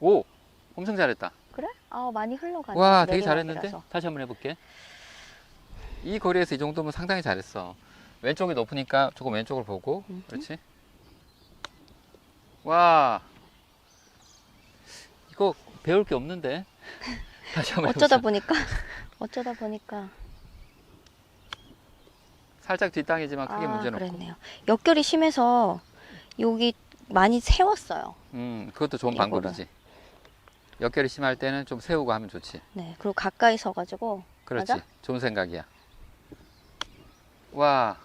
오, 엄청 잘했다. 그래? 아 많이 흘러가네. 와, 되게 내리막이라서. 잘했는데? 다시 한번 해볼게. 이 거리에서 이 정도면 상당히 잘했어. 왼쪽이 높으니까 조금 왼쪽을 보고, 음흠. 그렇지? 와, 이거 배울 게 없는데? 다시 한번 어쩌다 해보자. 보니까 어쩌다 보니까 살짝 뒷땅이지만 크게 아, 문제는 없고. 그랬네요. 역결이 심해서 여기 많이 세웠어요. 음, 그것도 좋은 이거를. 방법이지. 역결이 심할 때는 좀 세우고 하면 좋지. 네, 그리고 가까이 서가지고 그렇지. 맞아? 좋은 생각이야. 와,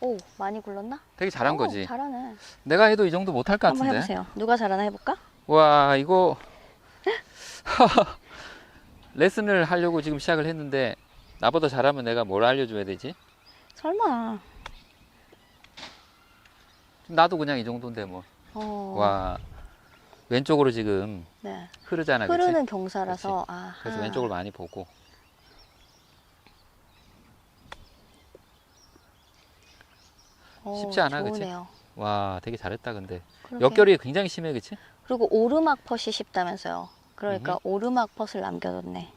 오 많이 굴렀나? 되게 잘한 오, 거지. 잘하네. 내가 해도 이 정도 못할 것 한번 같은데. 해보세요. 누가 잘하나 해볼까? 와, 이거 레슨을 하려고 지금 시작을 했는데 나보다 잘하면 내가 뭘 알려줘야 되지? 설마. 나도 그냥 이 정도인데 뭐. 어, 와, 왼쪽으로 지금 네. 흐르잖아? 흐르는 경사라서 아. 그래서 왼쪽을 많이 보고. 쉽지 않아, 그치? 좋으네요. 와, 되게 잘했다, 근데. 그러게요. 역결이 굉장히 심해, 그치? 그리고 오르막 퍼시 쉽다면서요. 그러니까 음흠. 오르막 퍼스를 남겨뒀네.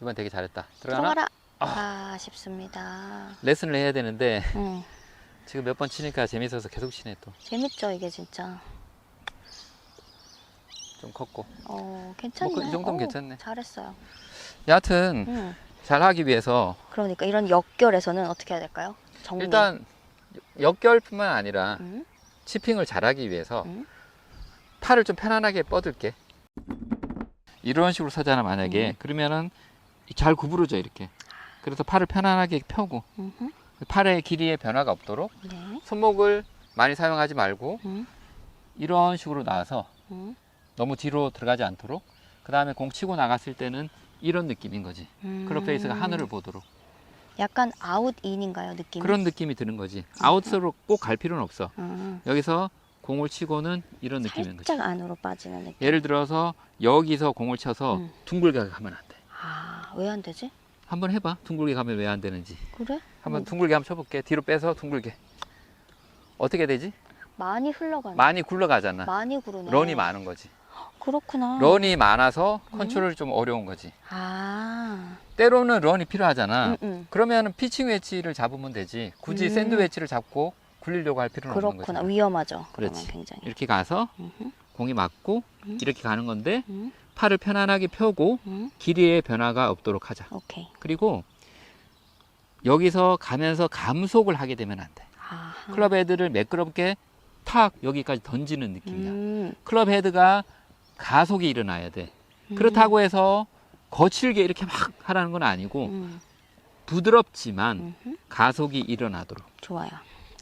이번 되게 잘했다. 들어가나? 들어가라. 아. 아, 쉽습니다. 레슨을 해야 되는데 응. 지금 몇 번 치니까 재밌어서 계속 치네 또. 재밌죠 이게 진짜. 좀 컸고. 어 괜찮네. 뭐 그- 이 정도면 어, 괜찮네. 잘했어요. 여하튼 응. 잘 하기 위해서 그러니까 이런 역결에서는 어떻게 해야 될까요? 정리. 일단 역결뿐만 아니라 응? 치핑을 잘하기 위해서 응? 팔을 좀 편안하게 뻗을게. 이런 식으로 서잖아 만약에 음. 그러면은 잘 구부러져 이렇게. 그래서 팔을 편안하게 펴고 음흠. 팔의 길이에 변화가 없도록 네. 손목을 많이 사용하지 말고 응? 이런 식으로 나와서 응? 너무 뒤로 들어가지 않도록 그 다음에 공 치고 나갔을 때는 이런 느낌인 거지 음. 클럽 페이스가 하늘을 보도록 약간 아웃인인가요 느낌이? 그런 느낌이 드는 거지 아웃으로 꼭 갈 필요는 없어 음. 여기서 공을 치고는 이런 느낌인 거지 살짝 안으로 빠지는 느낌. 예를 들어서 여기서 공을 쳐서 음. 둥글게 가면 안돼 아왜 안 되지? 한번 해봐 둥글게 가면 왜 안 되는지 그래? 한번 음. 둥글게 한번 쳐볼게 뒤로 빼서 둥글게 어떻게 되지? 많이 흘러가네. 많이 굴러가잖아 많이 구르네. 런이 많은 거지 그렇구나. 런이 많아서 음. 컨트롤이 좀 어려운 거지 아. 때로는 런이 필요하잖아 응, 응. 그러면 피칭 웨지를 잡으면 되지. 굳이 음. 샌드 웨지를 잡고 굴리려고 할 필요는 없는 그렇구나. 거지. 위험하죠. 그러면 그렇지. 굉장히. 이렇게 가서 음흠. 공이 맞고 음. 이렇게 가는 건데 음. 팔을 편안하게 펴고 음. 길이의 변화가 없도록 하자. 오케이. 그리고 여기서 가면서 감속을 하게 되면 안 돼. 아하. 클럽 헤드를 매끄럽게 탁 여기까지 던지는 느낌이야. 음. 클럽 헤드가 가속이 일어나야 돼. 그렇다고 해서 거칠게 이렇게 막 하라는 건 아니고 음. 부드럽지만 음흠. 가속이 일어나도록. 좋아요.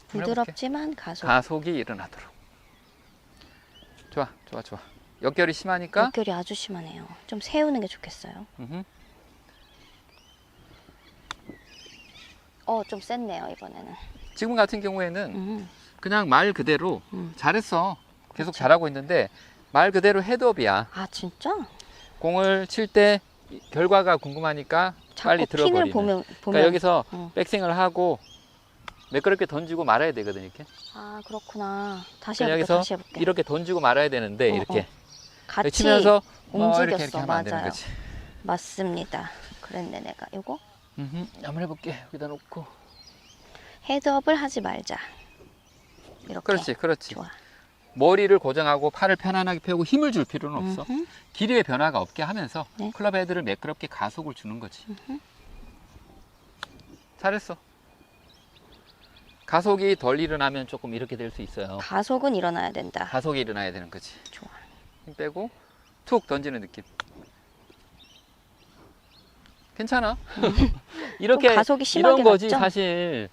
부드럽지만 가속. 가속이 일어나도록. 좋아, 좋아, 좋아. 역결이 심하니까. 역결이 아주 심하네요. 좀 세우는 게 좋겠어요. 음흠. 어, 좀 셌네요, 이번에는. 지금 같은 경우에는 음. 그냥 말 그대로 음. 잘했어. 계속 그렇죠. 잘하고 있는데 말 그대로 헤드업이야. 아, 진짜? 공을 칠 때 결과가 궁금하니까 빨리 들어버리는. 보면 보면 그러니까 여기서 음. 백스윙을 하고 매끄럽게 던지고 말아야 되거든 이렇게. 아, 그렇구나. 다시 해볼게. 여기서 다시 해볼게. 이렇게 던지고 말아야 되는데 어, 이렇게 어. 같이 치면서 어, 움직였어. 이렇게 이렇게 맞아요. 맞습니다. 그랬네, 내가. 요거 음흠. 한번 해볼게. 여기다 놓고. 헤드업을 하지 말자. 이렇게. 그렇지, 그렇지. 좋아. 머리를 고정하고 팔을 편안하게 펴고 힘을 줄 필요는 없어. 음흠. 길이의 변화가 없게 하면서 네. 클럽 헤드를 매끄럽게 가속을 주는 거지. 음흠. 잘했어. 가속이 덜 일어나면 조금 이렇게 될 수 있어요. 가속은 일어나야 된다. 가속이 일어나야 되는 거지. 좋아. 힘 빼고 툭 던지는 느낌. 괜찮아. 이렇게 좀 가속이 심하게 이런 거지 갔죠? 사실.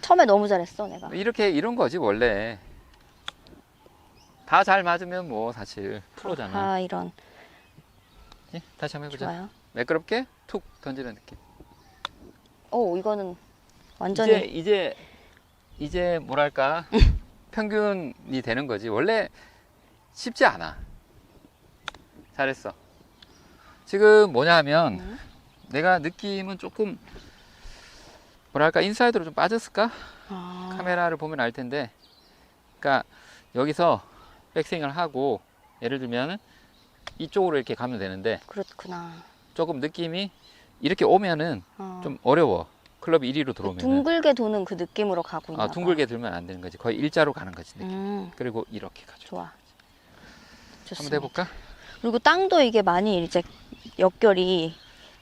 처음에 너무 잘했어, 내가. 이렇게 이런 거지 원래. 다 잘 맞으면 뭐 사실 프로잖아. 아, 이런. 예? 다시 한번 해보자. 좋아요. 매끄럽게 툭 던지는 느낌. 오, 이거는 완전히 이제 이제 이제 뭐랄까 평균이 되는 거지. 원래 쉽지 않아. 잘했어. 지금 뭐냐면 음. 내가 느낌은 조금 뭐랄까 인사이드로 좀 빠졌을까? 아, 카메라를 보면 알 텐데. 그러니까 여기서 백스윙을 하고 예를 들면 이쪽으로 이렇게 가면 되는데 그렇구나. 조금 느낌이 이렇게 오면은 어. 좀 어려워. 클럽 1위로 들어오면 둥글게 도는 그 느낌으로 가고 있나 아, 봐. 둥글게 들면 안 되는 거지. 거의 일자로 가는 거지. 느낌. 음, 그리고 이렇게 가죠. 좋아. 한번 좋습니다. 해볼까? 그리고 땅도 이게 많이 이제 역결이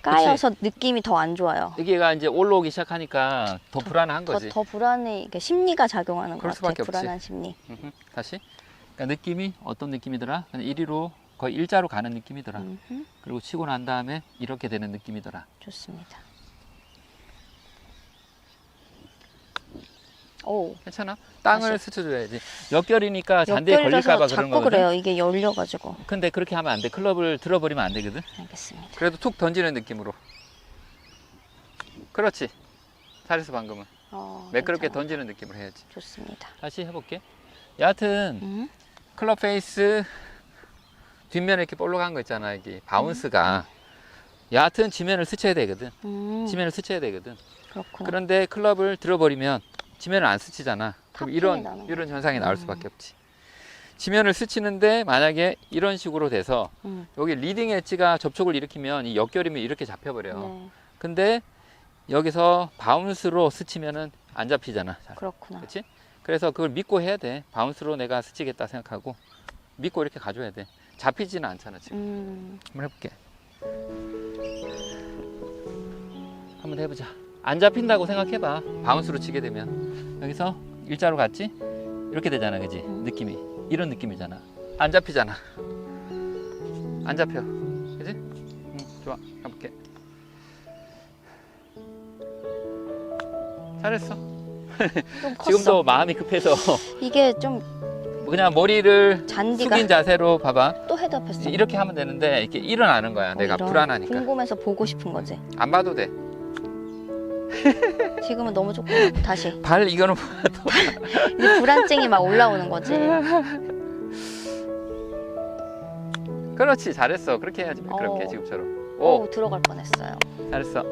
까여서 느낌이 더 안 좋아요. 여기가 이제 올라오기 시작하니까 더 불안한 더, 거지. 더 불안해, 이게 심리가 작용하는 것 그럴 같아. 수밖에 없지. 불안한 심리. 음흠. 다시. 그러니까 느낌이 어떤 느낌이더라? 그냥 1위로 거의 일자로 가는 느낌이더라. 음흠, 그리고 치고 난 다음에 이렇게 되는 느낌이더라. 좋습니다. 오, 괜찮아? 땅을 다시. 스쳐줘야지. 역결이니까 잔디에 걸릴까봐 그런 자꾸 거거든. 그래요. 이게 열려가지고. 근데 그렇게 하면 안 돼. 클럽을 들어버리면 안 되거든. 알겠습니다. 그래도 툭 던지는 느낌으로. 그렇지. 잘했어 방금은. 어, 매끄럽게 괜찮아. 던지는 느낌으로 해야지. 좋습니다. 다시 해볼게. 여하튼 음, 클럽 페이스 뒷면에 이렇게 볼록한 거 있잖아. 이게 바운스가. 여하튼 지면을 스쳐야 되거든. 음, 지면을 스쳐야 되거든. 그렇구나. 그런데 클럽을 들어버리면 지면을 안 스치잖아. 그럼 탑핑이 이런 나는 이런 현상이 나올 음. 수밖에 없지. 지면을 스치는데 만약에 이런 식으로 돼서 음, 여기 리딩 엣지가 접촉을 일으키면 이 역결이면 이렇게 잡혀버려. 네, 근데 여기서 바운스로 스치면은 안 잡히잖아. 잘. 그렇구나. 그렇지? 그래서 그걸 믿고 해야 돼. 바운스로 내가 스치겠다 생각하고 믿고 이렇게 가줘야 돼. 잡히지는 않잖아 지금. 음, 한번 해볼게. 한번 해보자. 안 잡힌다고 생각해봐. 바운스로 치게 되면 여기서 일자로 갔지? 이렇게 되잖아, 그지? 음. 느낌이 이런 느낌이잖아. 안 잡히잖아. 안 잡혀, 그지? 응, 좋아. 가볼게. 잘했어. 좀 컸어. 지금도 마음이 급해서 이게 좀 그냥 머리를 잔디가 숙인 자세로 봐봐. 또 헤드업했어. 이렇게 하면 되는데 이렇게 일어나는 거야. 어, 내가 불안하니까. 궁금해서 보고 싶은 거지. 안 봐도 돼. 지금은 너무 조금 다시 발 이거는 이제 불안증이 막 올라오는 거지. 그렇지 잘했어. 그렇게 해야지 어. 지금처럼. 오, 오 들어갈 뻔했어요. 잘했어.